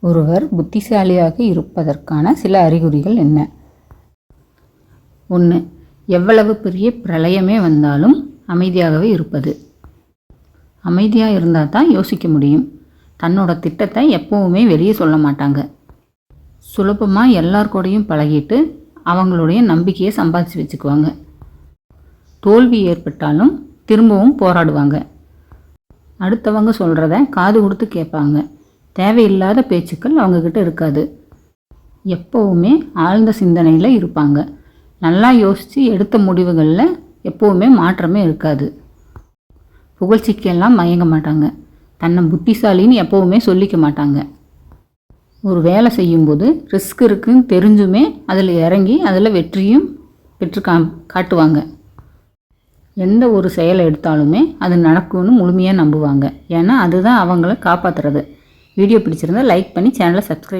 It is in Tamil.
ஒருவர் புத்திசாலியாக இருப்பதற்கான சில அறிகுறிகள் என்ன? ஒன்று எவ்வளவு பெரிய பிரளயமே வந்தாலும் அமைதியாகவே இருப்பது. அமைதியாக இருந்தால் தான் யோசிக்க முடியும். தன்னோட திட்டத்தை எப்போவுமே வெளியே சொல்ல மாட்டாங்க. சுலபமாக எல்லார் கூடயும் பழகிட்டு அவங்களுடைய நம்பிக்கையை சம்பாதிச்சு வச்சுக்குவாங்க. தோல்வி ஏற்பட்டாலும் திரும்பவும் போராடுவாங்க. அடுத்தவங்க சொல்கிறத காது கொடுத்து கேட்பாங்க. தேவையில்லாத பேச்சுக்கள் அவங்கக்கிட்ட இருக்காது. எப்போவுமே ஆழ்ந்த சிந்தனையில் இருப்பாங்க. நல்லா யோசித்து எடுத்த முடிவுகளில் எப்போவுமே மாற்றமே இருக்காது. புகழ்ச்சிக்கெல்லாம் மயங்க மாட்டாங்க. தன்னை புத்திசாலின்னு எப்போவுமே சொல்லிக்க மாட்டாங்க. ஒரு வேலை செய்யும்போது ரிஸ்க் இருக்குன்னு தெரிஞ்சுமே அதில் இறங்கி அதில் வெற்றியும் பெற்று கா காட்டுவாங்க. எந்த ஒரு செயலை எடுத்தாலுமே அது நடக்கும்னு முழுமையாக நம்புவாங்க. ஏன்னா அதுதான் அவங்கள காப்பாற்றுறது வீடியோ பிடிச்சிருந்தா லைக் பண்ணி சேனலை சப்ஸ்கிரைப்